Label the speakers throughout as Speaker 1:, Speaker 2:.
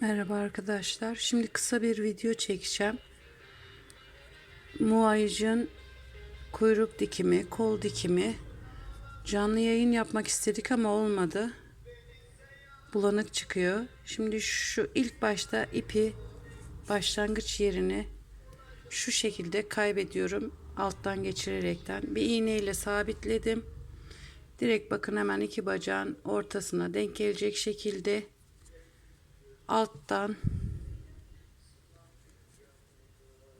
Speaker 1: Merhaba arkadaşlar. Şimdi kısa bir video çekeceğim. Muayıcın kuyruk dikimi, kol dikimi canlı yayın yapmak istedik ama olmadı. Bulanık çıkıyor. Şimdi şu ilk başta ipi başlangıç yerini şu şekilde kaybediyorum. Alttan geçirerekten bir iğneyle sabitledim. Direkt bakın hemen iki bacağın ortasına denk gelecek şekilde alttan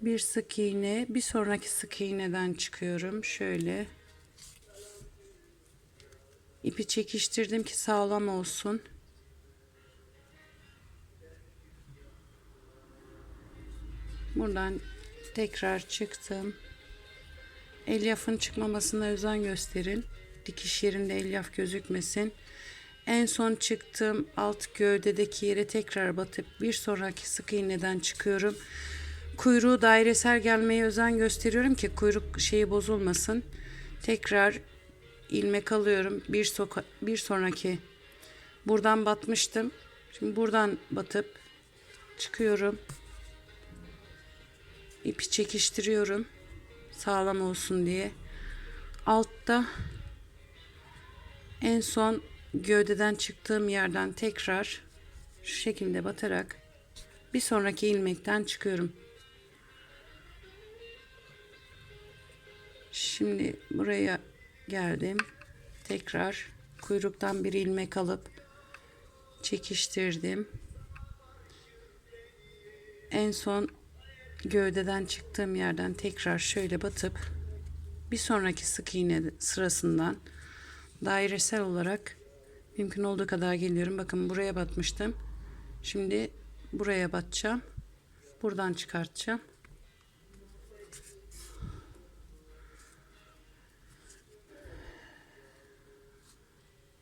Speaker 1: bir sık iğne bir sonraki sık iğneden çıkıyorum. Şöyle ipi çekiştirdim ki sağlam olsun. Buradan tekrar çıktım. Elyafın çıkmamasına özen gösterin. Dikiş yerinde elyaf gözükmesin en son çıktığım alt gövdedeki yere tekrar batıp bir sonraki sık iğneden çıkıyorum. Kuyruğu dairesel gelmeye özen gösteriyorum ki kuyruk şeyi bozulmasın. Tekrar ilmek alıyorum. Bir, soka, bir sonraki buradan batmıştım. Şimdi buradan batıp çıkıyorum. İpi çekiştiriyorum. Sağlam olsun diye. Altta en son gövdeden çıktığım yerden tekrar şu şekilde batarak bir sonraki ilmekten çıkıyorum. Şimdi buraya geldim. Tekrar kuyruktan bir ilmek alıp çekiştirdim. En son gövdeden çıktığım yerden tekrar şöyle batıp bir sonraki sık iğne sırasından dairesel olarak Mümkün olduğu kadar geliyorum. Bakın buraya batmıştım. Şimdi buraya batacağım. Buradan çıkartacağım.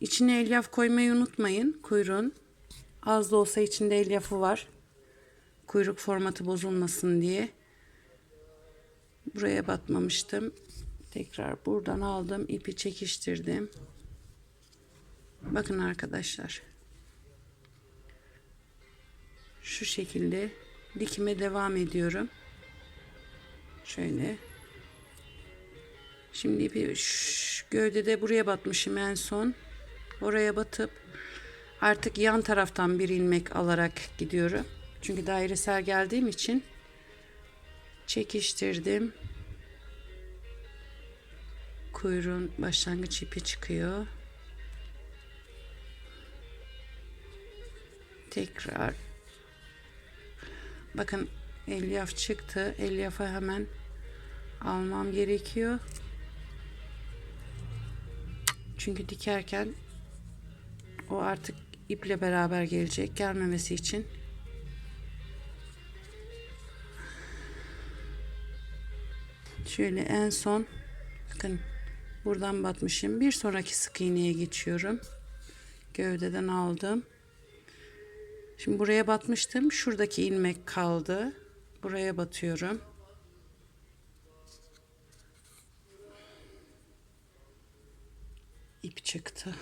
Speaker 1: İçine elyaf koymayı unutmayın. Kuyruğun. Az da olsa içinde elyafı var. Kuyruk formatı bozulmasın diye. Buraya batmamıştım. Tekrar buradan aldım. ipi çekiştirdim. Bakın arkadaşlar. Şu şekilde dikime devam ediyorum. Şöyle. Şimdi şş, gövdede buraya batmışım en son. Oraya batıp artık yan taraftan bir ilmek alarak gidiyorum. Çünkü dairesel geldiğim için çekiştirdim. Kuyruğun başlangıç ipi çıkıyor. Tekrar. Bakın elyaf çıktı. Elyafa hemen almam gerekiyor. Çünkü dikerken o artık iple beraber gelecek gelmemesi için. Şöyle en son bakın buradan batmışım. Bir sonraki sık iğneye geçiyorum. Gövdeden aldım Şimdi buraya batmıştım. Şuradaki ilmek kaldı. Buraya batıyorum. İp çıktı.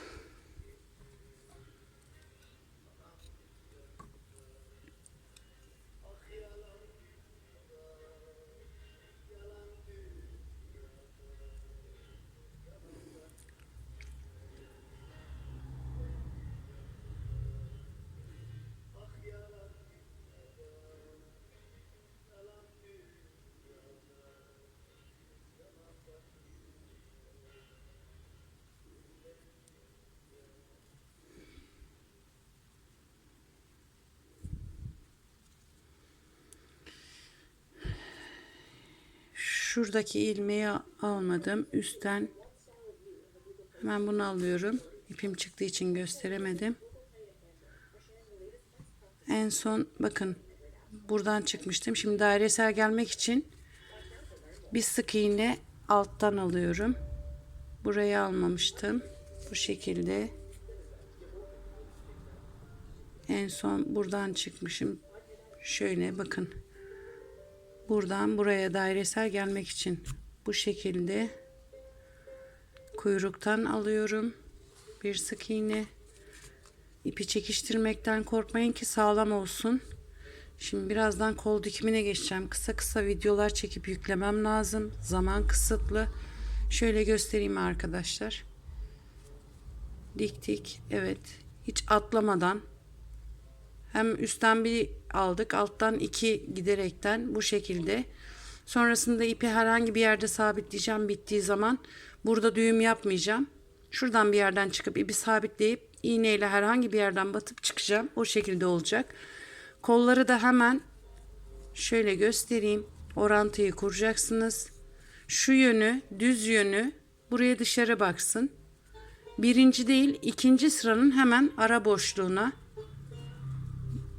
Speaker 1: Şuradaki ilmeği almadım. Üstten hemen bunu alıyorum. İpim çıktığı için gösteremedim. En son bakın buradan çıkmıştım. Şimdi dairesel gelmek için bir sık iğne alttan alıyorum. Burayı almamıştım. Bu şekilde. En son buradan çıkmışım. Şöyle bakın buradan buraya dairesel gelmek için bu şekilde kuyruktan alıyorum bir sık iğne İpi çekiştirmekten korkmayın ki sağlam olsun. Şimdi birazdan kol dikimine geçeceğim. Kısa kısa videolar çekip yüklemem lazım. Zaman kısıtlı. Şöyle göstereyim arkadaşlar. Diktik. Evet. Hiç atlamadan hem üstten bir aldık, alttan iki giderekten bu şekilde. Sonrasında ipi herhangi bir yerde sabitleyeceğim bittiği zaman. Burada düğüm yapmayacağım. Şuradan bir yerden çıkıp ipi sabitleyip iğneyle herhangi bir yerden batıp çıkacağım. O şekilde olacak. Kolları da hemen şöyle göstereyim. Orantıyı kuracaksınız. Şu yönü, düz yönü buraya dışarı baksın. Birinci değil, ikinci sıranın hemen ara boşluğuna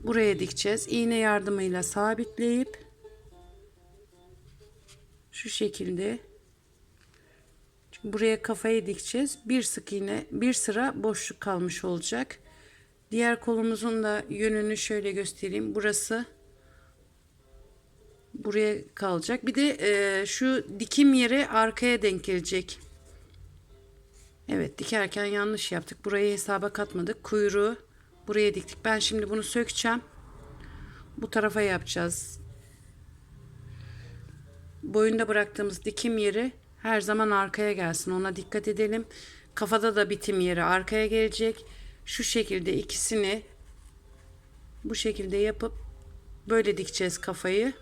Speaker 1: buraya dikeceğiz. İğne yardımıyla sabitleyip şu şekilde buraya kafayı dikeceğiz. Bir sık iğne, bir sıra boşluk kalmış olacak. Diğer kolumuzun da yönünü şöyle göstereyim. Burası buraya kalacak. Bir de e, şu dikim yeri arkaya denk gelecek. Evet dikerken yanlış yaptık. Burayı hesaba katmadık. Kuyruğu buraya diktik. Ben şimdi bunu sökeceğim. Bu tarafa yapacağız. Boyunda bıraktığımız dikim yeri her zaman arkaya gelsin. Ona dikkat edelim. Kafada da bitim yeri arkaya gelecek. Şu şekilde ikisini bu şekilde yapıp böyle dikeceğiz kafayı.